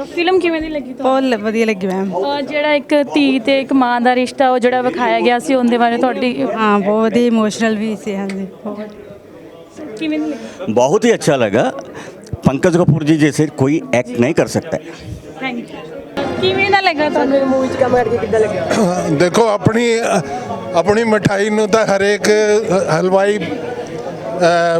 Film ਕਿਵੇਂ ਦੀ ਲੱਗੀ ਤੁਹਾਨੂੰ ਬਹੁਤ ਲ- ਵਧੀਆ ਲੱਗੀ ਮੈਮ ਅਹ ਜਿਹੜਾ ਇੱਕ ਧੀ ਤੇ ਇੱਕ ਮਾਂ ਦਾ ਰਿਸ਼ਤਾ ਉਹ ਜਿਹੜਾ ਵਿਖਾਇਆ ਗਿਆ ਸੀ ਉਹਦੇ ਬਾਰੇ ਤੁਹਾਡੀ ਹਾਂ ਬਹੁਤ ਵਧੀਆ ਇਮੋਸ਼ਨਲ ਵੀ ਸੀ ਹਾਂਜੀ ਬਹੁਤ ਕਿਵੇਂ ਦੀ ਲੱਗੀ बहुत ही अच्छा लगा पंकज कपूर जी जैसे कोई एक्ट नहीं कर सकता है ਥੈਂਕ ਯੂ ਕਿਵੇਂ ਦਾ ਲੱਗਾ ਤੁਹਾਨੂੰ ਮੂਵੀ ਚ ਕੰਮ ਕਰਕੇ ਕਿੱਦਾਂ ਲੱਗਿਆ ਦੇਖੋ ਆਪਣੀ ਆਪਣੀ ਮਠਾਈ ਨੂੰ ਤਾਂ ਹਰੇਕ ਹਲਵਾਈ ਅ,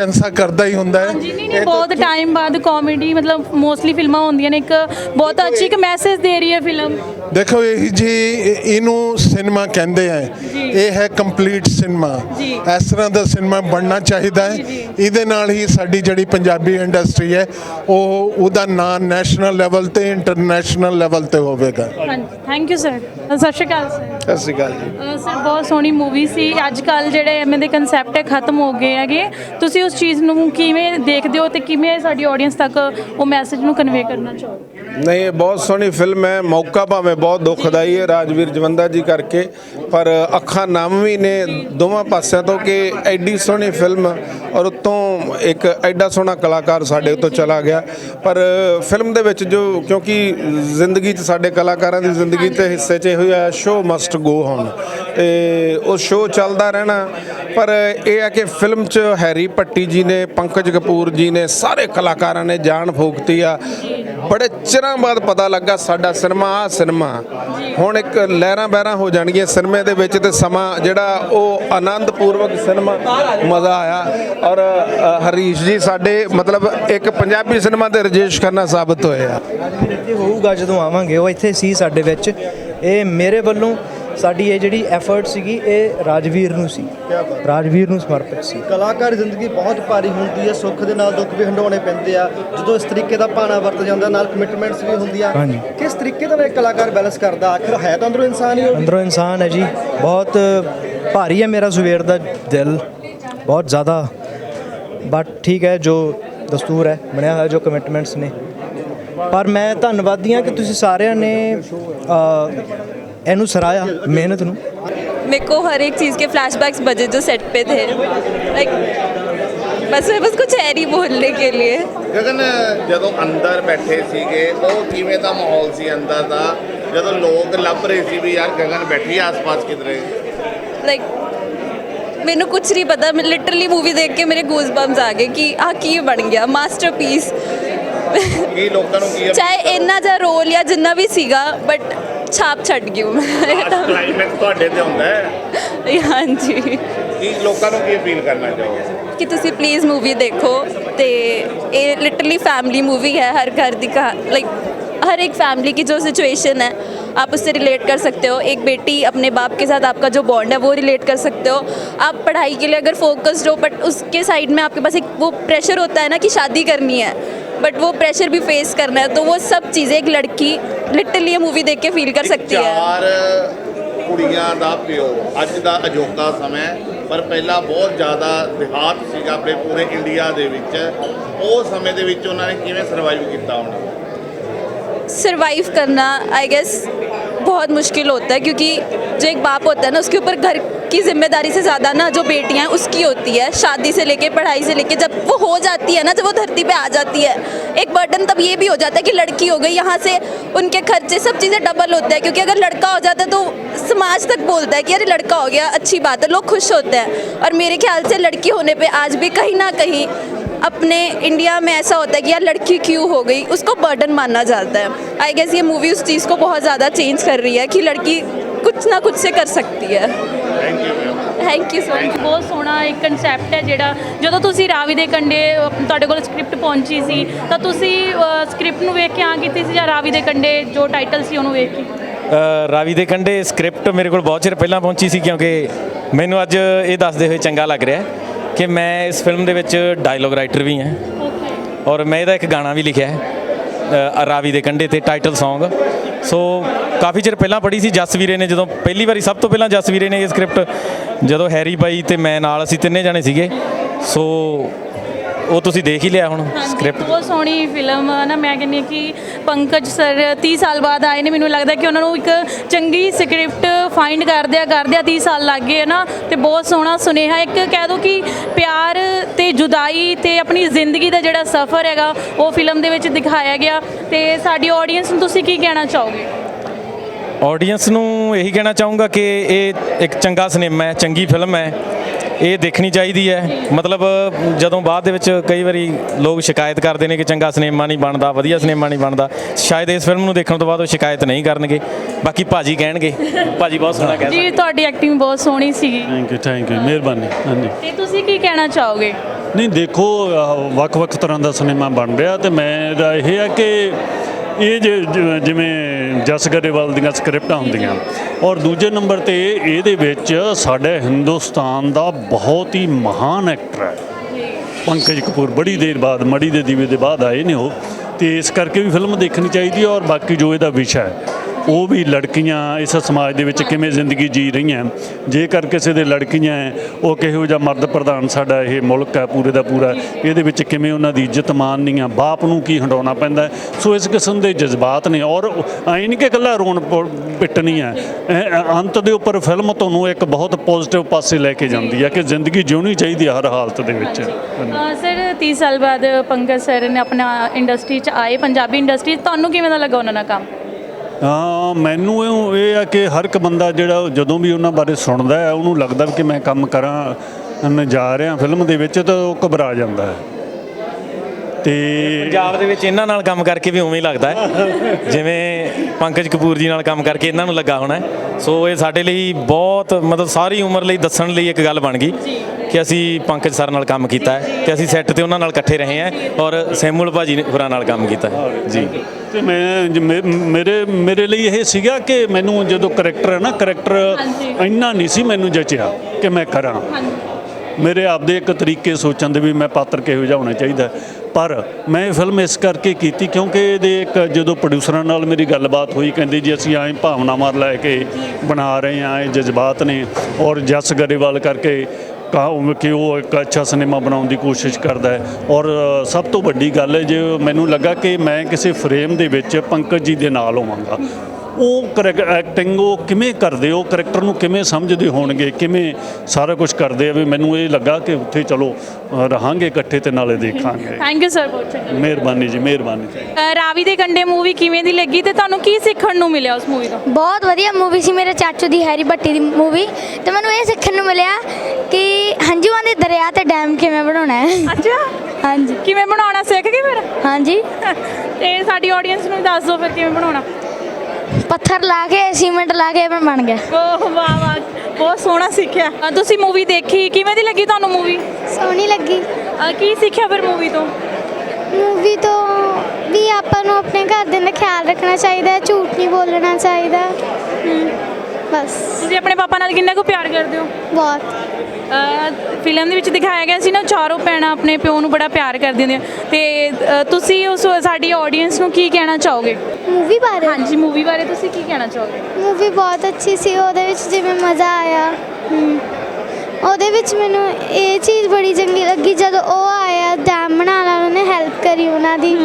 ਪ੍ਰਸ਼ੰਸਾ ਕਰਦਾ ਹੀ ਹੁੰਦਾ ਹੈ। ਜੀ ਨਹੀਂ ਨਹੀਂ ਬਹੁਤ ਟਾਈਮ ਬਾਅਦ ਕਾਮੇਡੀ ਮਤਲਬ ਮੋਸਟਲੀ ਫਿਲਮਾਂ ਹੁੰਦੀਆਂ ਨੇ ਇੱਕ ਬਹੁਤ ਅੱਛੀ ਇੱਕ ਮੈਸੇਜ ਦੇ ਰਹੀ ਹੈ ਫਿਲਮ। ਦੇਖੋ ਇਹ ਜੀ ਇਹਨੂੰ ਸਿਨੇਮਾ ਕਹਿੰਦੇ ਆ। ਇਹ ਹੈ ਕੰਪਲੀਟ ਸਿਨੇਮਾ। ਜੀ। ਇਸ ਤਰ੍ਹਾਂ ਦਾ ਸਿਨੇਮਾ ਬਣਨਾ ਚਾਹੀਦਾ ਹੈ। ਇਹਦੇ ਨਾਲ ਹੀ ਸਾਡੀ ਜਿਹੜੀ ਪੰਜਾਬੀ ਇੰਡਸਟਰੀ ਹੈ ਉਹ ਉਹਦਾ ਨਾਂ ਨੈਸ਼ਨਲ ਲੈਵਲ ਤੇ ਇੰਟਰਨੈਸ਼ਨਲ ਲੈਵਲ ਤੇ ਹੋਵੇਗਾ। ਹਾਂਜੀ ਥੈਂਕ ਯੂ ਸਰ ਸਤਿ ਸ਼੍ਰੀ ਅਕਾਲ ਸਰ ਸਤਿ ਸ਼੍ਰੀ ਅਕਾਲ ਜੀ। ਸਰ ਬਹੁਤ ਸੋਹਣੀ ਮੂਵੀ ਸੀ। ਅੱਜ ਕੱਲ ਜਿਹੜੇ ਐਵੇਂ ਦੇ ਕਨਸੈਪਟ ਹੈ ਖਤਮ ਹੋ ਗਏ ਹੈਗੇ। ਤੁਸੀਂ ਉਸ ਚੀਜ਼ ਨੂੰ ਕਿਵੇਂ ਦੇਖਦੇ ਹੋ ਤੇ ਕਿਵੇਂ ਸਾਡੀ ਆਡੀਅנס ਤੱਕ ਉਹ ਮੈਸੇਜ ਨੂੰ ਕਨਵੇ ਕਰਨਾ ਚਾਹੋਗੇ ਨਹੀਂ ਇਹ ਬਹੁਤ ਸੋਹਣੀ ਫਿਲਮ ਹੈ। ਮੌਕਾ ਭਾਵੇਂ ਬਹੁਤ ਦੁਖਦਾਈ ਹੈ ਰਾਜਵੀਰ ਜਵੰਦਾ ਜੀ ਕਰਕੇ। ਪਰ ਅੱਖਾਂ ਨਮ ਵੀ ਨੇ ਦੋਵਾਂ ਪਾਸਿਆਂ ਤੋਂ ਕਿ ਐਡੀ ਸੋਹਣੀ ਫਿਲਮ ਔਰ ਉਤੋਂ ਇੱਕ ਐਡਾ ਸੋਹਣਾ ਕਲਾਕਾਰ ਸਾਡੇ ਤੋਂ ਚਲਾ ਗਿਆ। ਪਰ ਫਿਲਮ ਦੇ ਵਿੱਚ ਜੋ ਕਿਉਂਕਿ ਜ਼ਿੰਦਗੀ 'ਚ ਸਾਡੇ ਕਲਾਕਾਰਾਂ ਦੀ ਜ਼ਿੰਦਗੀ ਤੇ ਹਿੱਸੇ 'ਚ ਇਹ ਹੋਇਆ ਸ਼ੋ ਮਸਟ ਗੋ ਹੁਣ ਤੇ ਉਹ ਸ਼ੋ ਚੱਲਦਾ ਰਹਿਣਾ। ਪਰ ਇਹ ਆ ਕਿ ਫਿਲਮ 'ਚ ਹੈਰੀ ਪੱਟੀ ਜੀ ਨੇ, ਪੰਕਜ ਕਪੂਰ ਜੀ ਨੇ, ਸਾਰੇ ਕਲਾਕਾਰਾਂ ਨੇ ਜਾਨ ਫੂਕਤੀ ਆ। ਬੜੇ ਚਿਰਾਂ ਬਾਅਦ ਪਤਾ ਲੱਗਾ ਸਾਡਾ ਸਿਨੇਮਾ ਆ ਸਿਨੇਮਾ। ਹੁਣ ਇੱਕ ਲਹਿਰਾਂ ਬਹਿਰਾਂ ਹੋ ਜਾਣਗੀਆਂ ਸਿਨੇਮੇ ਦੇ ਵਿੱਚ ਤੇ ਸਮਾਂ ਜਿਹੜਾ ਉਹ ਆਨੰਦਪੂਰਵਕ ਸਿਨੇਮਾ ਮਜ਼ਾ ਆਇਆ। ਔਰ ਹਰੀਸ਼ ਜੀ ਸਾਡੇ ਮਤਲਬ ਇੱਕ ਪੰਜਾਬੀ ਸਿਨੇਮਾ ਦੇ ਰਜੇਸ਼ ਖੰਨਾ ਸਾਬਤ ਹੋਏ ਆ। ਇੱਥੇ ਹੋਊਗਾ ਜਦੋਂ ਆਵਾਂਗੇ, ਉਹ ਇੱਥੇ ਸੀ ਸਾਡੇ ਵਿੱਚ। ਇਹ ਮੇਰੇ ਵੱਲੋਂ ਸਾਡੀ ਇਹ ਜਿਹੜੀ ਐਫਰਟ ਸੀਗੀ ਇਹ ਰਾਜਵੀਰ ਨੂੰ ਸੀ। ਰਾਜਵੀਰ ਨੂੰ ਸਮਰਪਿਤ ਸੀ। ਕਲਾਕਾਰ ਜ਼ਿੰਦਗੀ ਬਹੁਤ ਭਾਰੀ ਹੁੰਦੀ ਹੈ ਸੁੱਖ ਦੇ ਨਾਲ ਦੁੱਖ ਵੀ ਹੰਡਾਉਣੇ ਪੈਂਦੇ ਆ। ਜਦੋਂ ਇਸ ਤਰੀਕੇ ਦਾ ਭਾਣਾ ਵਰਤ ਜਾਂਦਾ ਨਾਲ ਕਮਿਟਮੈਂਟਸ ਵੀ ਹੁੰਦੀਆਂ। ਕਿਸ ਤਰੀਕੇ ਦਾ ਇੱਕ ਕਲਾਕਾਰ ਬੈਲੈਂਸ ਕਰਦਾ? ਆਖਿਰ ਹੈ ਤਾਂ ਅੰਦਰੋਂ ਇਨਸਾਨ ਹੀ। ਅੰਦਰੋਂ ਇਨਸਾਨ ਹੈ ਜੀ। ਬਹੁਤ ਭਾਰੀ ਹੈ ਮੇਰਾ ਜ਼ੁਬੇਰ ਦਾ ਦਿਲ। ਬਹੁਤ ਜ਼ਿਆਦਾ। ਬਟ ਠੀਕ ਹੈ ਜੋ ਦਸਤੂਰ ਹੈ ਬਣਿਆ ਹੋਇਆ ਜੋ ਕਮਿਟਮੈਂਟਸ ਨੇ। ਪਰ ਮੈਂ ਧੰਨਵਾਦੀ ਹਾਂ ਕਿ ਤੁਸੀਂ ਸਾਰਿਆਂ ਨੇ ਇਹਨੂੰ ਸਰਾਇਆ ਮਿਹਨਤ ਨੂੰ मेरे को हर एक चीज़ के फ्लैशबैक्स बजे जो सेट पे थे लाइक बस मैं बस कुछ है नहीं बोलने के लिए ਗਗਨ ਜਦੋਂ ਅੰਦਰ ਬੈਠੇ ਸੀਗੇ ਉਹ ਕਿਵੇਂ ਦਾ ਮਾਹੌਲ ਸੀ ਅੰਦਰ ਦਾ ਜਦੋਂ ਲੋਕ ਲੱਭ ਰਹੇ ਸੀ ਵੀ ਯਾਰ ਗਗਨ ਬੈਠੀ ਆ ਆਸ-ਪਾਸ ਕਿਧਰੇ लाइक ਮੈਨੂੰ ਕੁਝ ਨਹੀਂ ਪਤਾ ਮੈਂ ਲਿਟਰਲੀ ਮੂਵੀ ਦੇਖ ਕੇ ਮੇਰੇ ਗੂਜ਼ ਬੰਪਸ ਆ ਗਏ ਕਿ ਆ ਕੀ ਬਣ ਗਿਆ ਮਾਸਟਰਪੀਸ ਕੀ ਲੋਕਾਂ ਨੂੰ ਕੀ ਚਾਹੇ ਇੰਨਾ ਜਿਹਾ ਰੋਲ ਜਾਂ ਜਿੰਨਾ ਵੀ ਸੀਗਾ ਬਟ ਛਾਪ ਛੱਡ ਗਈ ਉਹ ਮੈਂ ਕਲਾਈਮੈਕਸ ਤੁਹਾਡੇ ਤੇ ਹੁੰਦਾ ਹੈ ਹਾਂਜੀ ਕੀ ਲੋਕਾਂ ਨੂੰ ਕੀ ਅਪੀਲ ਕਰਨਾ ਚਾਹੋਗੇ ਕਿ ਤੁਸੀਂ ਪਲੀਜ਼ ਮੂਵੀ ਦੇਖੋ ਤੇ ਇਹ ਲਿਟਰਲੀ फैमिली मूवी है हर घर ਦੀ लाइक हर एक फैमिली की जो सिचुएशन है आप उससे रिलेट कर सकते हो एक बेटी अपने बाप के साथ आपका जो बॉन्ड है वो रिलेट कर सकते हो आप पढ़ाई के लिए अगर फोकस्ड हो बट उसके साइड में आपके पास एक वो प्रेशर होता है ना कि शादी करनी है बट वो प्रेशर भी फेस करना है तो वो सब चीज़ें एक लड़की लिटरली ये मूवी देख के फील कर सकती है ਚਾਰ ਕੁੜੀਆਂ ਦਾ ਪਿਓ ਅੱਜ ਦਾ ਅਜੋਕਾ ਸਮਾਂ ਹੈ, ਪਰ ਪਹਿਲਾਂ ਬਹੁਤ ਜ਼ਿਆਦਾ ਦਿਹਾਤ ਸੀਗਾ ਆਪਣੇ ਪੂਰੇ ਇੰਡੀਆ ਦੇ ਵਿੱਚ ਉਹ ਸਮੇਂ ਦੇ ਵਿੱਚ ਉਹਨਾਂ ਨੇ ਕਿਵੇਂ ਸਰਵਾਈਵ ਕੀਤਾ ਹੁਣ सरवाइव करना आई गेस बहुत मुश्किल होता है क्योंकि जो एक बाप होता है ना उसके ऊपर घर की ज़िम्मेदारी से ज़्यादा ना जो बेटियाँ हैं, उसकी होती है। शादी से लेके, पढ़ाई से लेके, जब वो हो जाती है ना, जब वो धरती पे आ जाती है, एक बर्डन तब ये भी हो जाता है कि लड़की हो गई, यहाँ से उनके खर्चे, सब चीज़ें डबल होते हैं, क्योंकि अगर लड़का हो जाता है तो समाज तक बोलता है कि अरे लड़का हो गया, अच्छी बात है, लोग खुश होते हैं। और मेरे ख्याल से लड़की होने पर आज भी कहीं ना कहीं अपने इंडिया में ऐसा होता है कि यार लड़की क्यों हो गई, उसको बर्डन माना जाता है। आई गेस ये मूवी उस चीज़ को बहुत ज़्यादा चेंज कर रही है कि लड़की ਕੁਝ ਨਾ ਕੁਝ ਸੇ ਕਰ ਸਕਦੀ ਹੈ thank you ma'am thank you so much ਬਹੁਤ ਸੋਹਣਾ ਇੱਕ ਕਨਸੈਪਟ ਹੈ ਜਿਹੜਾ ਜਦੋਂ ਤੁਸੀਂ ਰਾਵੀ ਦੇ ਕੰਡੇ ਤੁਹਾਡੇ ਕੋਲ ਸਕ੍ਰਿਪਟ ਪਹੁੰਚੀ ਸੀ ਤਾਂ ਤੁਸੀਂ ਸਕ੍ਰਿਪਟ ਨੂੰ ਵੇਖ ਕੇ ਆ ਕੀਤੀ ਸੀ ਜਾਂ ਰਾਵੀ ਦੇ ਕੰਡੇ ਜੋ ਟਾਈਟਲ ਸੀ ਉਹਨੂੰ ਵੇਖ ਕੇ ਰਾਵੀ ਦੇ ਕੰਢੇ ਸਕ੍ਰਿਪਟ ਮੇਰੇ ਕੋਲ ਬਹੁਤ ਚਿਰ ਪਹਿਲਾਂ ਪਹੁੰਚੀ ਸੀ ਕਿਉਂਕਿ ਮੈਨੂੰ ਅੱਜ ਇਹ ਦੱਸਦੇ ਹੋਏ ਚੰਗਾ ਲੱਗ ਰਿਹਾ ਕਿ ਮੈਂ ਇਸ ਫਿਲਮ ਦੇ ਵਿੱਚ ਡਾਇਲੋਗ ਰਾਈਟਰ ਵੀ ਹਾਂ ਔਰ ਮੈਂ ਇਹਦਾ ਇੱਕ ਗਾਣਾ ਵੀ ਲਿਖਿਆ ਹੈ ਰਾਵੀ ਦੇ ਕੰਢੇ ਤੇ ਟਾਈਟਲ Song ਸੋ ਕਾਫੀ ਚਿਰ ਪਹਿਲਾਂ ਪੜ੍ਹੀ ਸੀ ਜਸ ਵੀਰੇ ਨੇ ਜਦੋਂ ਪਹਿਲੀ ਵਾਰੀ ਸਭ ਤੋਂ ਪਹਿਲਾਂ ਜਸ ਵੀਰੇ ਨੇ ਇਹ ਸਕ੍ਰਿਪਟ ਜਦੋਂ ਹੈਰੀ ਬਾਈ ਤੇ ਮੈਂ ਨਾਲ ਅਸੀਂ ਤਿੰਨੇ ਜਾਣੇ ਸੀਗੇ। ਸੋ ਉਹ ਤੁਸੀਂ ਦੇਖ ਹੀ ਲਿਆ ਹੁਣ ਸਕ੍ਰਿਪਟ। ਬਹੁਤ ਸੋਹਣੀ ਫਿਲਮ ਆ ਨਾ ਮੈਂ ਕਹਿੰਦੀ ਹਾਂ ਕਿ ਪੰਕਜ ਸਰ 30 ਸਾਲ ਬਾਅਦ ਆਏ ਨੇ ਮੈਨੂੰ ਲੱਗਦਾ ਕਿ ਉਹਨਾਂ ਨੂੰ ਇੱਕ ਚੰਗੀ ਸਕ੍ਰਿਪਟ ਫਾਈਂਡ ਕਰਦਿਆਂ ਕਰਦਿਆਂ 30 ਸਾਲ ਲੱਗ ਗਏ ਨਾ ਤੇ ਬਹੁਤ ਸੋਹਣਾ ਸੁਨੇਹਾ। ਇੱਕ ਕਹਿ ਦੋ ਕਿ ਪਿਆਰ ਤੇ ਜੁਦਾਈ ਤੇ ਆਪਣੀ ਜ਼ਿੰਦਗੀ ਦਾ ਜਿਹੜਾ ਸਫ਼ਰ ਹੈਗਾ ਉਹ ਫਿਲਮ ਦੇ ਵਿੱਚ ਦਿਖਾਇਆ ਗਿਆ। ਤੇ ਸਾਡੀ ਆਡੀਅנס ਨੂੰ ਤੁਸੀਂ ਕੀ ਕਹਿਣਾ ਚਾਹੋਗੇ? ਆਡੀਅנס ਨੂੰ ਇਹੀ ਕਹਿਣਾ ਚਾਹੂੰਗਾ ਕਿ ਇਹ ਇੱਕ ਚੰਗਾ ਸਿਨੇਮਾ ਹੈ ਚੰਗੀ ਫਿਲਮ ਹੈ। ਇਹ ਦੇਖਣੀ ਚਾਹੀਦੀ ਹੈ। ਮਤਲਬ ਜਦੋਂ ਬਾਅਦ ਦੇ ਵਿੱਚ ਕਈ ਵਾਰੀ ਲੋਕ ਸ਼ਿਕਾਇਤ ਕਰਦੇ ਨੇ ਕਿ ਚੰਗਾ ਸਿਨੇਮਾ ਨਹੀਂ ਬਣਦਾ ਵਧੀਆ ਸਿਨੇਮਾ ਨਹੀਂ ਬਣਦਾ ਸ਼ਾਇਦ ਇਸ ਫਿਲਮ ਨੂੰ ਦੇਖਣ ਤੋਂ ਬਾਅਦ ਉਹ ਸ਼ਿਕਾਇਤ ਨਹੀਂ ਕਰਨਗੇ। ਬਾਕੀ ਭਾਜੀ ਕਹਿਣਗੇ। ਭਾਜੀ ਬਹੁਤ ਸੋਹਣਾ ਕਹਿ ਜੀ ਤੁਹਾਡੀ ਐਕਟਿੰਗ ਬਹੁਤ ਸੋਹਣੀ ਸੀਗੀ। ਥੈਂਕ ਯੂ ਥੈਂਕ ਯੂ ਮਿਹਰਬਾਨੀ। ਹਾਂਜੀ। ਤੇ ਤੁਸੀਂ ਕੀ ਕਹਿਣਾ ਚਾਹੋਗੇ? ਨਹੀਂ ਦੇਖੋ ਵੱਖ-ਵੱਖ ਤਰ੍ਹਾਂ ਦਾ ਸਿਨੇਮਾ ਬਣ ਰਿਹਾ ਤੇ ਮੇਰਾ ਇਹ ਹੈ ਕਿ ਇਹ ਜੇ- ਜਿਵੇਂ ਜਸ ਗਰੇਵਾਲ ਦੀਆਂ ਸਕ੍ਰਿਪਟਾਂ ਹੁੰਦੀਆਂ। ਔਰ ਦੂਜੇ ਨੰਬਰ ਤੇ ਇਹਦੇ ਵਿੱਚ ਸਾਡੇ ਹਿੰਦੁਸਤਾਨ ਦਾ ਬਹੁਤ ਹੀ ਮਹਾਨ ਐਕਟਰ ਹੈ। ਪੰਕਜ ਕਪੂਰ ਬੜੀ ਦੇਰ ਬਾਅਦ, ਮੜੀ ਦੇ ਦੀਵੇ ਦੇ ਬਾਅਦ ਆਏ ਨੇ ਉਹ। ਤੇ ਇਸ ਕਰਕੇ ਵੀ ਫਿਲਮ ਦੇਖਣੀ ਚਾਹੀਦੀ ਹੈ ਔਰ ਬਾਕੀ ਜੋ ਇਹਦਾ ਵਿਸ਼ਾ ਹੈ ਉਹ ਵੀ ਲੜਕੀਆਂ ਇਸ ਸਮਾਜ ਦੇ ਵਿੱਚ ਕਿਵੇਂ ਜ਼ਿੰਦਗੀ ਜੀ ਰਹੀਆਂ? ਜੇਕਰ ਕਿਸੇ ਦੇ ਲੜਕੀਆਂ ਹੈ ਉਹ ਕਿਹੋ ਜਿਹਾ ਮਰਦ ਪ੍ਰਧਾਨ ਸਾਡਾ ਇਹ ਮੁਲਕ ਹੈ ਪੂਰੇ ਦਾ ਪੂਰਾ ਇਹਦੇ ਵਿੱਚ ਕਿਵੇਂ ਉਹਨਾਂ ਦੀ ਇੱਜ਼ਤ ਮਾਨਨੀ ਆ ਬਾਪ ਨੂੰ ਕੀ ਹੰਡਾਉਣਾ ਪੈਂਦਾ। ਸੋ ਇਸ ਕਿਸਮ ਦੇ ਜਜ਼ਬਾਤ ਨੇ ਔਰ ਐਂ ਨਹੀਂ ਕਿ ਇਕੱਲਾ ਰੋਣ ਪਿੱਟਣੀ ਹੈ। ਅੰਤ ਦੇ ਉੱਪਰ ਫਿਲਮ ਤੁਹਾਨੂੰ ਇੱਕ ਬਹੁਤ ਪੋਜ਼ਿਟਿਵ ਪਾਸੇ ਲੈ ਕੇ ਜਾਂਦੀ ਹੈ ਕਿ ਜ਼ਿੰਦਗੀ ਜਿਉਣੀ ਚਾਹੀਦੀ ਹੈ ਹਰ ਹਾਲਤ ਦੇ ਵਿੱਚ। ਸਰ 30 ਸਾਲ ਬਾਅਦ ਪੰਕਜ ਸਰ ਨੇ ਆਪਣਾ ਇੰਡਸਟਰੀ 'ਚ ਆਏ ਪੰਜਾਬੀ ਇੰਡਸਟਰੀ ਤੁਹਾਨੂੰ ਕਿਵੇਂ ਦਾ ਲੱਗਾ ਉਹਨਾਂ ਦਾ ਕੰਮ? ਹਾਂ, ਮੈਨੂੰ ਇਹ ਇਹ ਆ ਕਿ ਹਰ ਇੱਕ ਬੰਦਾ ਜਿਹੜਾ ਜਦੋਂ ਵੀ ਉਹਨਾਂ ਬਾਰੇ ਸੁਣਦਾ ਹੈ, ਉਹਨੂੰ ਲੱਗਦਾ ਵੀ ਕਿ ਮੈਂ ਕੰਮ ਕਰਾਂ ਮੈਂ ਜਾ ਰਿਹਾ ਫਿਲਮ ਦੇ ਵਿੱਚ ਤਾਂ ਉਹ ਘਬਰਾ ਜਾਂਦਾ ਹੈ ਤੇ ਪੰਜਾਬ ਦੇ ਵਿੱਚ ਇਹਨਾਂ ਨਾਲ ਕੰਮ ਕਰਕੇ ਵੀ ਉਵੇਂ ਹੀ ਲੱਗਦਾ ਹੈ ਜਿਵੇਂ ਪੰਕਜ ਕਪੂਰ ਜੀ ਨਾਲ ਕੰਮ ਕਰਕੇ ਇਹਨਾਂ ਨੂੰ ਲੱਗਾ ਹੋਣਾ ਹੈ। ਸੋ ਇਹ ਸਾਡੇ ਲਈ ਬਹੁਤ ਮਤਲਬ ਸਾਰੀ ਉਮਰ ਲਈ ਦੱਸਣ ਲਈ ਇੱਕ ਗੱਲ ਬਣ ਗਈ ਕਿ ਅਸੀਂ ਪੰਕਜ ਸਰ ਨਾਲ ਕੰਮ ਕੀਤਾ ਹੈ ਤੇ ਅਸੀਂ ਸੈੱਟ ਤੇ ਉਹਨਾਂ ਨਾਲ ਇਕੱਠੇ ਰਹੇ ਹਾਂ ਔਰ ਸੈਮੂਲ ਭਾਜੀ ਨੇ ਹੋਰਾਂ ਨਾਲ ਕੰਮ ਕੀਤਾ ਹੈ। ਜੀ। ਤੇ ਮੈਂ ਮੇਰੇ ਮੇਰੇ ਲਈ ਇਹ ਸੀਗਾ ਕਿ ਮੈਨੂੰ ਜਦੋਂ ਕਰੈਕਟਰ ਹੈ ਨਾ ਕਰੈਕਟਰ। ਇੰਨਾ ਨਹੀਂ ਸੀ ਮੈਨੂੰ ਜਚਿਆ ਕਿ ਮੈਂ ਕਰਾਂ ਮੇਰੇ ਆਪਦੇ ਇੱਕ ਤਰੀਕੇ ਸੋਚਣ ਦੇ ਵੀ ਮੈਂ ਪਾਤਰ ਕਿਹੋ ਜਿਹਾ ਹੋਣਾ ਚਾਹੀਦਾ ਪਰ ਮੈਂ ਇਹ ਫਿਲਮ ਇਸ ਕਰਕੇ ਕੀਤੀ ਕਿਉਂਕਿ ਇਹਦੇ ਇੱਕ ਜਦੋਂ ਪ੍ਰੋਡਿਊਸਰਾਂ ਨਾਲ ਮੇਰੀ ਗੱਲਬਾਤ ਹੋਈ, ਕਹਿੰਦੇ ਜੀ ਅਸੀਂ ਐਂ ਭਾਵਨਾਵਾਂ ਲੈ ਕੇ ਬਣਾ ਰਹੇ ਹਾਂ, ਇਹ ਜਜ਼ਬਾਤ ਨੇ ਔਰ ਜਸ ਗਰੇਵਾਲ ਕਰਕੇ ਕਾ- ਕਿ ਉਹ ਇੱਕ ਅੱਛਾ ਸਿਨੇਮਾ ਬਣਾਉਣ ਦੀ ਕੋਸ਼ਿਸ਼ ਕਰਦਾ ਹੈ। ਔਰ ਸਭ ਤੋਂ ਵੱਡੀ ਗੱਲ ਹੈ, ਜੇ ਮੈਨੂੰ ਲੱਗਾ ਕਿ ਮੈਂ ਕਿਸੇ ਫਰੇਮ ਦੇ ਵਿੱਚ ਪੰਕਜ ਜੀ ਦੇ ਨਾਲ ਹੋਵਾਂਗਾ ਉਹ ਐਕਟਿੰਗ ਉਹ ਕਿਵੇਂ ਕਰਦੇ ਉਹ ਕਰੈਕਟਰ ਨੂੰ ਕਿਵੇਂ ਸਮਝਦੇ ਹੋਣਗੇ ਕਿਵੇਂ ਸਾਰਾ ਕੁਝ ਕਰਦੇ ਆ ਵੀ ਮੈਨੂੰ ਇਹ ਲੱਗਾ ਕਿ ਉੱਥੇ ਚਲੋ ਰਹਾਂਗੇ ਇਕੱਠੇ ਤੇ ਨਾਲੇ ਦੇਖਾਂਗੇ। ਥੈਂਕ ਯੂ ਸਰ ਬਹੁਤ ਚੰਗਾ ਮਿਹਰਬਾਨੀ ਜੀ ਮਿਹਰਬਾਨੀ ਰਾਵੀ ਦੇ ਕੰਡੇ ਮੂਵੀ ਕਿਵੇਂ ਦੀ ਲੱਗੀ ਤੇ ਤੁਹਾਨੂੰ ਕੀ ਸਿੱਖਣ ਨੂੰ ਮਿਲਿਆ ਉਸ ਮੂਵੀ ਤੋਂ? ਬਹੁਤ ਵਧੀਆ ਮੂਵੀ ਸੀ ਮੇਰੇ ਚਾਚੂ ਦੀ ਹੈਰੀ ਭੱਟੀ ਦੀ ਮੂਵੀ ਤੇ ਮੈਨੂੰ ਇਹ ਸਿੱਖਣ ਨੂੰ ਮਿਲਿਆ ਕਿ ਹੰਝੂਆਂ ਦੇ ਦਰਿਆ ਤੇ ਡੈਮ ਕਿਵੇਂ ਬਣਾਉਣਾ ਹੈ। ਅੱਛਾ। ਹਾਂਜੀ। ਕਿਵੇਂ ਬਣਾਉਣਾ ਸਿੱਖ ਗਏ ਫਿਰ? ਹਾਂਜੀ। ਤੇ ਸਾਡੀ ਆਡੀਅנס ਨੂੰ ਦੱਸ ਦਿਓ ਫਿਰ ਕਿਵੇਂ ਬਣਾਉਣਾ। ਪੱਥਰ ਲਾ ਕੇ ਸੀਮੈਂਟ ਲਾ ਕੇ ਬਣ ਬਣ ਗਿਆ। ਓਹ ਵਾਹ ਵਾਹ। ਬਹੁਤ ਸੋਹਣਾ ਸਿੱਖਿਆ। ਤੁਸੀਂ ਮੂਵੀ ਦੇਖੀ? ਕਿਵੇਂ ਦੀ ਲੱਗੀ ਤੁਹਾਨੂੰ ਮੂਵੀ ਸੋਹਣੀ ਲੱਗੀ। ਕੀ ਸਿੱਖਿਆ ਫਿਰ ਮੂਵੀ ਤੋਂ? ਮੂਵੀ ਤੋਂ ਵੀ ਆਪਾਂ ਨੂੰ ਆਪਣੇ ਘਰਦਿਆਂ ਦਾ ਖਿਆਲ ਰੱਖਣਾ ਚਾਹੀਦਾ ਹੈ ਝੂਠ ਨਹੀਂ ਬੋਲਣਾ ਚਾਹੀਦਾ। ਬਸ। ਤੁਸੀਂ ਆਪਣੇ ਪਾਪਾ ਨਾਲ ਕਿੰਨਾ ਕੁ ਪਿਆਰ ਕਰਦੇ ਹੋ? ਬਹੁਤ। ਫਿਲਮ ਦੇ ਵਿੱਚ ਦਿਖਾਇਆ ਗਿਆ ਸੀ ਨਾ ਚਾਰੋਂ ਭੈਣਾਂ ਆਪਣੇ ਪਿਓ ਨੂੰ ਬੜਾ ਪਿਆਰ ਕਰਦੀਆਂ ਨੇ ਤੇ ਤੁਸੀਂ ਉਸ ਸਾਡੀ ਆਡੀਅנס ਨੂੰ ਕੀ ਕਹਿਣਾ ਚਾਹੋਗੇ? ਮੂਵੀ ਬਾਰੇ? ਹਾਂਜੀ ਮੂਵੀ ਬਾਰੇ ਤੁਸੀਂ ਕੀ ਕਹਿਣਾ ਚਾਹੋਗੇ? ਮੂਵੀ ਬਹੁਤ ਅੱਛੀ ਸੀ ਉਹਦੇ ਵਿੱਚ ਜਿਵੇਂ ਮਜ਼ਾ ਆਇਆ। ਹਮ, ਉਹਦੇ ਵਿੱਚ ਮੈਨੂੰ ਇਹ ਚੀਜ਼ ਬੜੀ ਚੰਗੀ ਲੱਗੀ ਜਦੋਂ ਉਹ ਆਇਆ ਡੈਮ ਬਣਾ ਲਾ ਉਹਨੇ ਹੈਲਪ ਕਰੀ ਉਹਨਾਂ ਦੀ।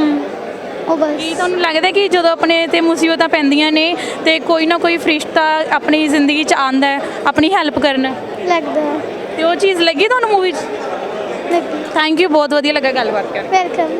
ਉਹ ਬਸ। ਕੀ ਤੁਹਾਨੂੰ ਲੱਗਦਾ ਕਿ ਜਦੋਂ ਆਪਣੇ ਤੇ ਮੁਸੀਬਤਾਂ ਪੈਂਦੀਆਂ ਨੇ ਤੇ ਕੋਈ ਨਾ ਕੋਈ ਫਰਿਸ਼ਤਾ ਆਪਣੀ ਜ਼ਿੰਦਗੀ 'ਚ ਆਂਦਾ ਹੈ ਆਪਣੀ ਹੈਲਪ ਕਰਨ? ਲੱਗਦਾ ਤੇ ਉਹ ਚੀਜ਼ ਲੱਗੀ ਤੁਹਾਨੂੰ ਮੂਵੀ 'ਚ? ਥੈਂਕ ਯੂ ਬਹੁਤ ਵਧੀਆ ਲੱਗਾ ਗੱਲਬਾਤ ਕਰਕੇ। ਵੈਲਕਮ